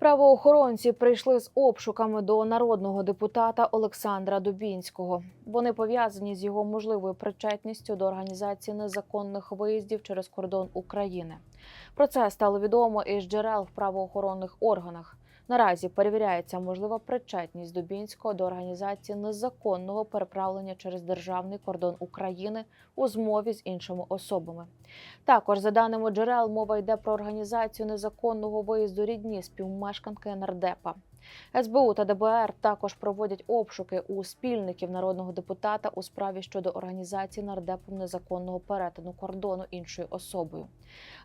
Правоохоронці прийшли з обшуками до народного депутата Олександра Дубінського. Вони пов'язані з його можливою причетністю до організації незаконних виїздів через кордон України. Про це стало відомо із джерел в правоохоронних органах. Наразі перевіряється можлива причетність Дубінського до організації незаконного переправлення через державний кордон України у змові з іншими особами. Також, за даними джерел, мова йде про організацію незаконного виїзду рідні співмешканки нардепа. СБУ та ДБР також проводять обшуки у спільників народного депутата у справі щодо організації нардепом незаконного перетину кордону іншою особою.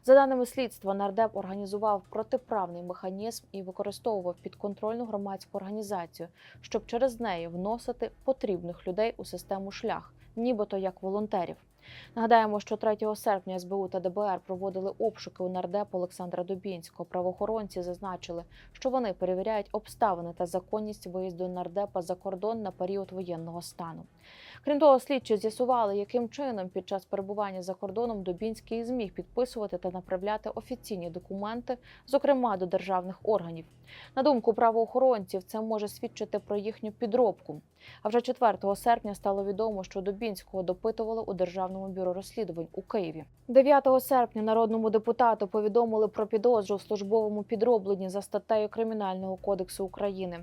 За даними слідства, нардеп організував протиправний механізм і використовував підконтрольну громадську організацію, щоб через неї вносити потрібних людей у систему шлях, нібито як волонтерів. Нагадаємо, що 3 серпня СБУ та ДБР проводили обшуки у нардепа Олександра Дубінського. Правоохоронці зазначили, що вони перевіряють обставини та законність виїзду нардепа за кордон на період воєнного стану. Крім того, слідчі з'ясували, яким чином під час перебування за кордоном Дубінський зміг підписувати та направляти офіційні документи, зокрема до державних органів. На думку правоохоронців, це може свідчити про їхню підробку. А вже 4 серпня стало відомо, що Дубінського допитували у Державному бюро розслідувань у Києві. 9 серпня народному депутату повідомили про підозру в службовому підробленні за статтею Кримінального кодексу України.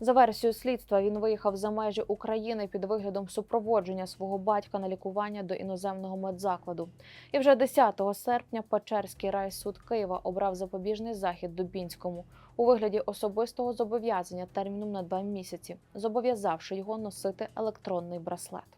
За версією слідства він виїхав за межі України під виглядом супроводження свого батька на лікування до іноземного медзакладу. І вже 10 серпня Печерський райсуд Києва обрав запобіжний захід Дубінському у вигляді особистого зобов'язання терміном на два місяці, зобов'язавши його носити електронний браслет.